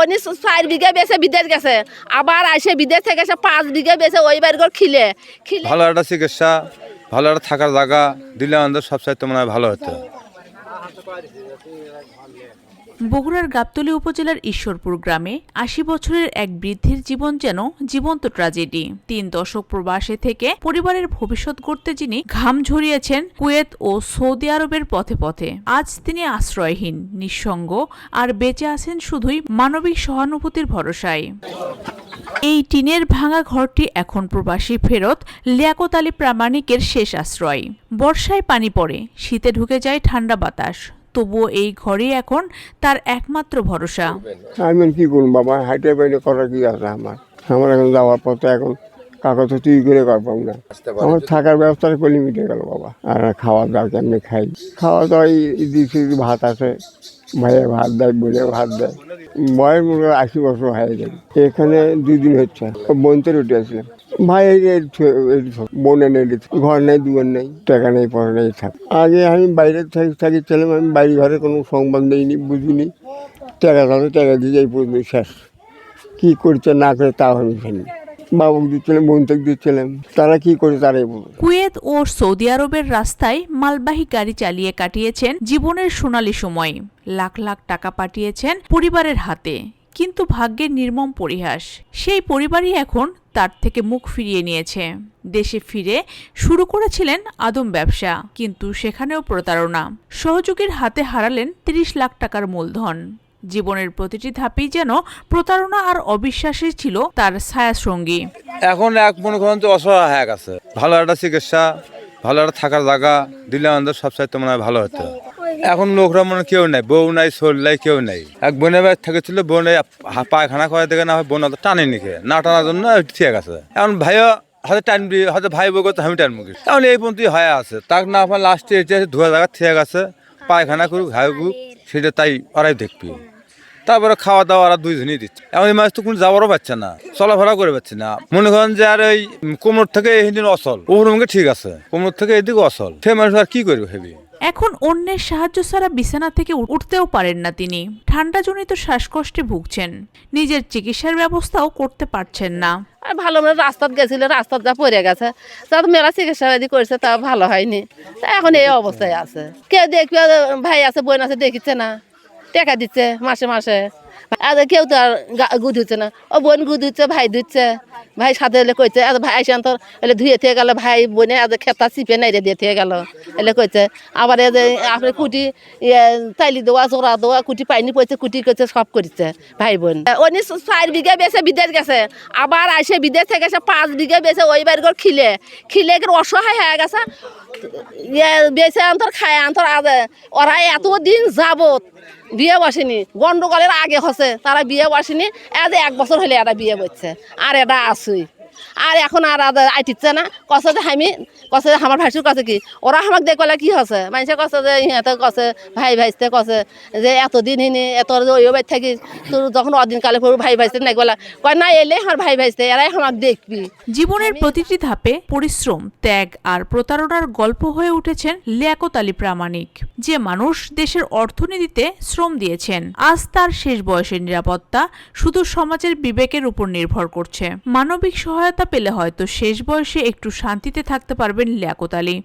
উনি চার বিঘা বেছে বিদেশ গেছে। আবার আসে বিদেশ থেকে এসে পাঁচ বিঘা বেছে ওই বাড়ি করে খিলে। খিলে ভালো একটা চিকিৎসা, ভালো একটা থাকার জায়গা, দিলে আমাদের সবসাইতে মনে হয় ভালো হতো। বগুড়ার গাবতলী উপজেলার ঈশ্বরপুর গ্রামে আশি বছরের এক বৃদ্ধের জীবন যেন জীবন্ত ট্রাজেডি। তিন দশক প্রবাসে থেকে পরিবারের ভবিষ্যৎ গড়তে যিনি ঘাম ঝরিয়েছেন কুয়েত ও সৌদি আরবের পথে পথে, আজ তিনি আশ্রয়হীন, নিঃসঙ্গ আর বেঁচে আছেন শুধুই মানবিক সহানুভূতির ভরসায়। এই টিনের ভাঙা ঘরটি এখন প্রবাসী ফেরত লিয়াকত আলী প্রামাণিকের শেষ আশ্রয়। বর্ষায় পানি পড়ে, শীতে ঢুকে যায় ঠান্ডা বাতাস। তবুও এই ঘরই এখন তার একমাত্র ভরসা। আমি কি করুন বাবা? হাইটে বাইরে করার কি আছে আমার? আমার এখন যাওয়ার পথে এখন কাগজ তুই করে করবাম না? আমার থাকার ব্যবস্থাটা করে মিটে গেল বাবা। আর খাওয়া দাওয়া কেমনি খাই? খাওয়া দাওয়া এই দিচ্ছি ভাত আছে? ভাইয়ে ভাত দেয় বলে ভাত দেয়। বয়স মনে আশি বছর হয়ে গেল। এখানে দুই দিন হচ্ছে। বনতে উঠে আসলাম ভাই এই যে থে- এই থ- বোনে নেই ঘর নেই, দুয়ার নেই, টাকা নেই, পড়া নেই, থাক। আগে আমি বাইরে থাকি থাকিছিলাম আমি বাড়ি ঘরে কোনো সংবাদ নেইনি বুঝিনি। টাকা তাহলে টাকা দিয়ে এই পর্যন্ত শেষ। কী করছে, না করে তাও আমি জানি বাবুকে দিচ্ছিলাম বোনকে দিচ্ছিলাম, তারা কি করে তারাই কুয়েত ও সৌদি আরবের রাস্তায় মালবাহী গাড়ি চালিয়ে কাটিয়েছেন জীবনের সোনালী সময়। লাখ লাখ টাকা পাঠিয়েছেন পরিবারের হাতে, কিন্তু ভাগ্যের নির্মম পরিহাস। সেই পরিবারই এখন তার থেকে মুখ ফিরিয়ে নিয়েছে। দেশে ফিরে শুরু করেছিলেন আদম ব্যবসা, কিন্তু সেখানেও প্রতারণা। সহযোগীর হাতে হারালেন তিরিশ লাখ টাকার মূলধন। জীবনের প্রতিটি ধাপেই যেন প্রতারণা আর অবিশ্বাসই ছিল তার ছায়াসঙ্গী। এখন এক মনে করেন যে অসহায় হয়ে গেছে। ভালো একটা চিকিৎসা, ভালো একটা থাকার জায়গা দিলে আমাদের সবসাইতে মনে হয় ভালো হতো। এখন লোকরা মনে কেউ নাই, বউ নাই শোল নাই, কেউ নাই। এক বোনের বাড়ি থেকেছিল বোনে পায়খানা করে দেখে না বোন টানে নিকে না টানার জন্য ঠিক আছে। এখন ভাইও হয়তো টানবি হয়তো ভাই বউ করতে আমি টানবো কি এখন এই পর্যন্তই হয়ে আছে। তাক না আমার লাস্টে এসে ধোয়া জায়গা ঠিক আছে, পায়খানা করুক হাই করুক, সেটা তাই ওরাই দেখবি। তারপরে খাওয়া দাওয়া ওরা দুইজনই দিচ্ছে। এমন এই মাছ তো কোনো যাওয়ারও পাচ্ছে না চলাফেরা করে পাচ্ছে না। মনে করেন যে আর এই কোমর থেকে এই দিন অসল। ওরমকে ঠিক আছে কোমর থেকে এদিকে অসল। সে মানুষ আর কি করবে হেবি? এখন অন্যের সাহায্য ছাড়া বিছানা থেকে উঠতেও পারেন না তিনি। ঠান্ডাজনিত শ্বাসকষ্টে ভুগছেন। নিজের চিকিৎসার ব্যবস্থাও করতে পারছেন না। আর ভালো মানে রাস্তাত গেছিল, রাস্তাত যা পড়ে গেছে তা মেলা চিকিৎসা করেছে, তা ভালো হয়নি। তা এখন এই অবস্থায় আছে। কেউ দেখবে, ভাই আছে, বোন আছে, দেখিচ্ছে না। টাকা দিচ্ছে মাসে মাসে। আর কেউ তো আর গা- ধুচ্ছে না। ও বোন গু দিচ্ছে ভাই ধুচ্ছে। ভাই সাথে এলে কইছে আর ভাই আসে তোর এলে ধুয়ে থেকে গেল। ভাই বোনে আজ খেতা চিপে নাই রে, দিয়ে থেকে গেল। এলে কইছে, আবার যে আপনি কুটি ইয়ে তাইলি দেওয়া জোড়া দেওয়া কুটি পাইনি পড়ছে, কুটি করছে সব করছে ভাই বোন। উনি চার বিঘা বেছে বিদেশ গেছে, আবার আসে বিদেশ থেকে এসে পাঁচ বিঘা বেছে ওই বাড়ি করে খিলে খিলে অসহায় হয়ে গেছে ইয়ে বেছে আন্তর খায় আন্তর আজ ওরা এত দিন যাবত বিয়ে বসেনি। গন্ডগোলের আগে হসে তারা বিয়ে বসেনি। আজ এক বছর হলে এটা বিয়ে করছে। আর এটা আসুই আর এখন আর আইটিচ্ছে না। কছে যে কছে যে আমার ভাইসুর কাছে কি? ওরা আমাকে দেখলে কি হচ্ছে মানুষে কছে যে ইহঁতে কছে ভাই ভাইসতে কছে যে এতদিন হিনি এত ওই বাড়ি থাকি তোর যখন অদিন কালে পড়ব ভাই ভাইসতে নাই বলা কয় না এলে আমার ভাই ভাইসতে এরাই আমাকে দেখবি। জীবনের প্রতিটি ধাপে পরিশ্রম ত্যাগ আর প্রতারণার গল্প হয়ে উঠেছেন লিয়াকত আলী প্রামাণিক যে মানুষ দেশের অর্থনীতিতে শ্রম দিয়েছেন। আজ তার শেষ বয়সের নিরাপত্তা শুধু সমাজের বিবেকের উপর নির্ভর করছে। মানবিক সহায়তা পেলে হয়তো শেষ বয়সে একটু শান্তিতে থাকতে পারবেন লিয়াকত আলী।